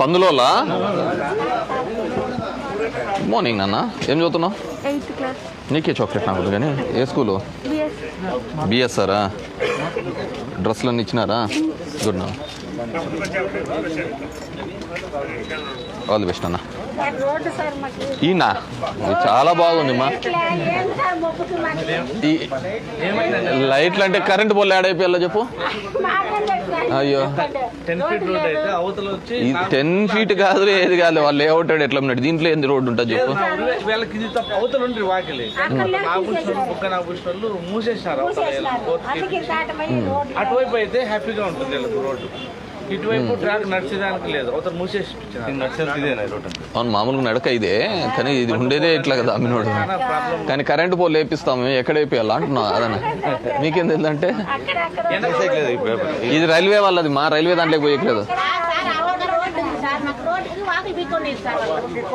పందులోలా? Morning నాన్న. ఏం చదువుతున్నావు? నీకే చాక్లెట్ నాకు కానీ. ఏ స్కూలు? బిఎస్ బిఎస్ఆరా డ్రెస్లు అన్నీ ఇచ్చినారా? గుడ్ నా ఆల్ ది బెస్ట్ అన్న ఈయన? చాలా బాగుంది మా లైట్లు అంటే కరెంట్ పోల్ యాడ్ అయిపోయాలో చెప్పు. అయ్యో. టెన్ ఫీట్ రోడ్ అయితే అవతల వచ్చి ఈ టెన్ ఫీట్ కాదు ఏది కాదు వాళ్ళు లేఅవుట్ ఎట్లా ఉన్నాడు దీంట్లో ఏంది రోడ్డు ఉంటుంది చెప్పు. అటువైపు అయితే హ్యాపీగా ఉంటుంది రోడ్డు. ఇటువైపు ట్రాక్ నడిచేదానికి లేదు. అవతల మూసేసి అవును మామూలుగా నడక ఇదే కానీ ఇది ఉండేదే ఇట్లా కదా అమ్మినోడు. కానీ కరెంట్ పోల్ వేపిస్తాము ఎక్కడ వేపియాలా అంటున్నా అదన? మీకేం తెలియదంటే ఇది రైల్వే వాళ్ళది మా రైల్వే దాంట్లోకి పోయట్లేదు.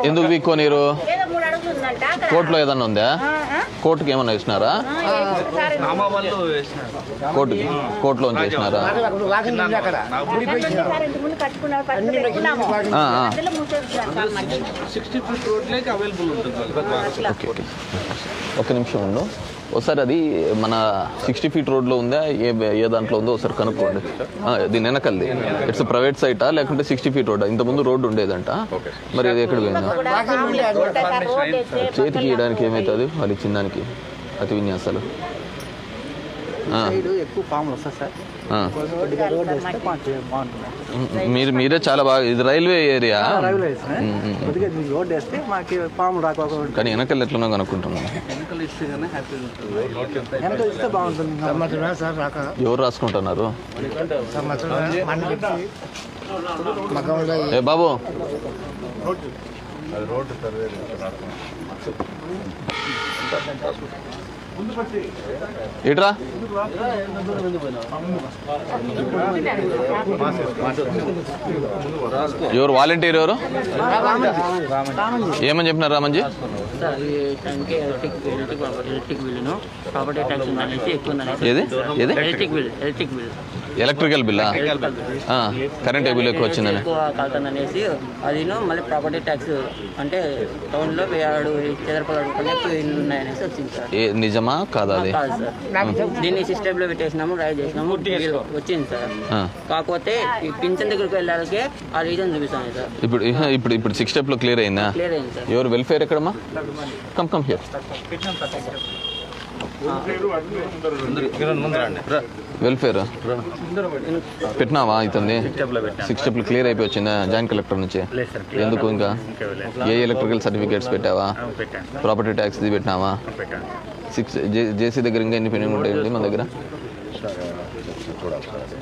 ఎందుకు వీక్కోనీరు ఏదో మూడు అడుగులు ఉందంట. అక్కడ. కోర్టులో ఏదన్నా ఉందా? కోర్టుకి వాళ్ళు వేసినారు? కోర్టుకి? కోర్టులో చేసినారా ఓకే ఒక నిమిషం ఉండు. ఒకసారి అది మన సిక్స్టీ ఫీట్ రోడ్లో ఉందా? ఏ ఏ దాంట్లో ఉందో ఒకసారి కనుక్కోండి. దీని వెనకల్ది. ఇట్స్ ప్రైవేట్ సైటా? లేకుంటే సిక్స్టీ ఫీట్ రోడ్ ఇంతకుముందు రోడ్డు ఉండేదంట. మరి ఇది ఎక్కడ పోయిందా? రోడ్డు రోడ్డు చేతికి ఇవ్వడానికి ఏమవుతుంది వాళ్ళు ఇచ్చిన దానికి అతి విన్యాసాలు. ఎక్కువ పాములు వస్తాయి సార్. మీరు మీరే చాలా బాగా ఇది రైల్వే ఏరియా. కానీ వెనకల్ ఎట్లనో కనుక్కుంటున్నాను ఎవరు రాసుకుంటున్నారు? మగంలో ఏ బాబు. ఇట్రా? ఎవరు వాలంటీర్ ఎవరు? ఏమని చెప్పినారు రామంజీ? ఎలక్ట్రికల్ ఏది? ఏది బిల్ ఆ, కరెంట్ బిల్ ఎక్కువ వచ్చిందని. అనేసి అది మళ్ళీ ప్రాపర్టీ ట్యాక్స్ అంటే టౌన్లో చదరపడి కన్నా ఎక్కువ ఉన్నాయనేసి వచ్చింది నిజం నిజమా కాదా అది? కాదు సార్. దీన్ని సిస్టంలో పెట్టేసినాము రైడ్ చేసినాము వచ్చింది సార్. కాకపోతే ఈ పింఛన్ దగ్గరికి వెళ్ళాలకే ఆ రీజన్ చూపిస్తాను సార్. ఇప్పుడు ఇహ, ఇప్పుడు ఇప్పుడు సిక్స్ స్టెప్లో క్లియర్ అయిందా? క్లియర్ అయింది సార్. ఎవరు వెల్ఫేర్ ఎక్కడమ్మా? Come come here. వెల్ఫేర్? పెట్టినావా ఇతన్ని? సిక్స్ స్టెప్లు క్లియర్ అయిపోయి వచ్చిందా? జాయింట్ కలెక్టర్ నుంచి? ఎందుకు ఇంకా? ఏ ఎలక్ట్రికల్ సర్టిఫికేట్స్ పెట్టావా? ప్రాపర్టీ ట్యాక్స్ పెట్టినావా? సిక్స్ జేసీ దగ్గర ఇంకా ఎన్ని పెండింగ్ ఉంటాయండి మన దగ్గర?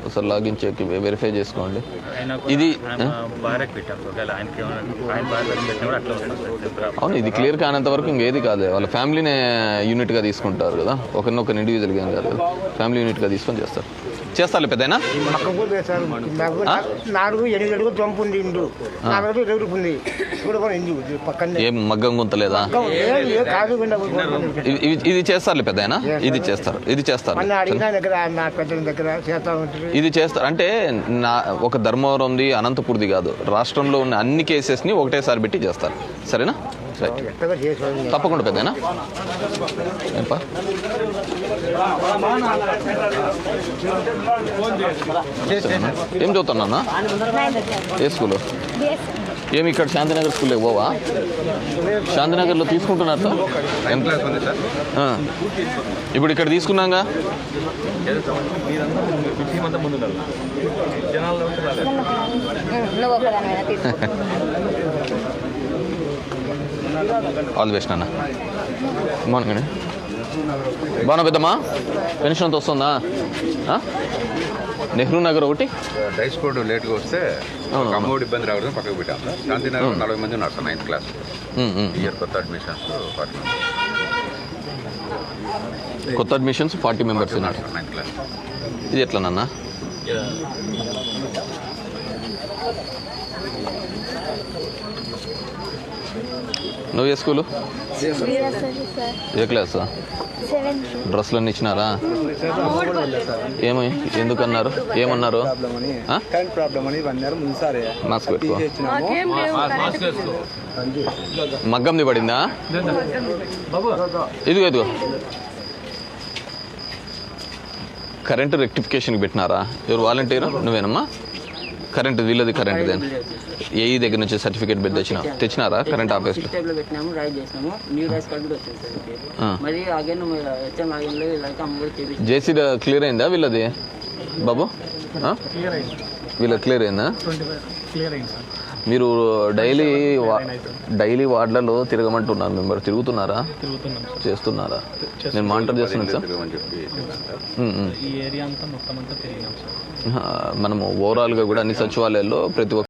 ఒకసారి లాగిన్ చెక్ వెరిఫై చేసుకోండి. ఇది అవును ఇది క్లియర్ కానంత వరకు ఇంకేది కాదు. వాళ్ళ ఫ్యామిలీనే యూనిట్గా తీసుకుంటారు కదా. ఒకరినొకరు ఇండివిజువల్గా ఏం కాదు. ఫ్యామిలీ యూనిట్గా తీసుకొని చేస్తారు. చేస్తారు పెద్దయినా? నాలుగు ఎనిమిది అడుగులు జంపు ఉంది ఇండు నాలుగు ఇప్పుడు కూడా పక్కనే. ఏం మగ్గం గుంతలేదా? ఇది- చేస్తారులే పెద్దయినా? ఇది చేస్తారు. ఇది చేస్తారు. ఇది చేస్తారు. అంటే నా ఒక ధర్మవరంది అనంతపురది కాదు. రాష్ట్రంలో ఉన్న అన్ని కేసెస్ని ఒకటేసారి పెట్టి చేస్తారు. సరేనా? రైట్ తప్పకుండా పెద్దనా? ఏంపా? ఏం చదువుతున్నా ఏ స్కూల్? బిఎస్ ఏమి ఇక్కడ శాంతినగర్ స్కూల్లో పోవా శాంతినగర్లో తీసుకుంటున్నారు సార్? ఎంత ఆ. ఇప్పుడు ఇక్కడ తీసుకున్నాగా? ఆల్ ది బెస్ట్ నాన్న మార్నింగ్ అండి బాగున్నా పెద్దమ్మా? పెన్షన్ అంత వస్తుందా? నెహ్రూ నగర్ ఒకటి? రైస్ కోడ్ లేట్గా వస్తే అమ్మఒడి ఇబ్బంది రావడం పక్కకు పెట్టాం. సార్ శాంతినగర్ నలభై మంది ఉన్నారు సార్ నైన్త్ క్లాస్. ఇయర్ కొత్త అడ్మిషన్స్ ఫార్టీ కొత్త అడ్మిషన్స్ ఫార్టీ మెంబర్స్ ఉన్నారు. సార్ నైన్త్ క్లాస్ ఇది ఎట్లా నువ్వు ఏ స్కూలు? ఏ క్లాస్? డ్రెస్సులన్నీ ఇచ్చినారా? ఏమై? ఎందుకన్నారు? ఏమన్నారు? మాస్క్ పెట్టుకో. మగ్గంది పడిందా ఇదిగో ఇదిగో. కరెంటు రెక్టిఫికేషన్కి పెట్టినారా? ఎవరు వాలంటీర్? నువ్వేనమ్మా? కరెంట్ వీళ్ళది కరెంట్ దేని ఏఈ దగ్గర నుంచి సర్టిఫికేట్ పెట్టి తెచ్చిన? తెచ్చినారా? కరెంట్లో పెట్టినాము రైడ్ చేసినాము. న్యూ రైస్ కార్డు కూడా వచ్చింది సార్. మరి అగైన్ హెచ్ఎం వీళ్ళకి జేసీ క్లియర్ అయిందా వీళ్ళది? బాబు? ఆ? వీళ్ళది క్లియర్ అయిందా? మీరు డైలీ వా- డైలీ వార్డులలో తిరగమంటున్నారు. మేము తిరుగుతున్నారా? చేస్తున్నారా? నేను మానిటర్ చేస్తున్నాను సార్. మనము ఓవరాల్గా కూడా అన్ని సచివాలయాల్లో ప్రతి ఒక్క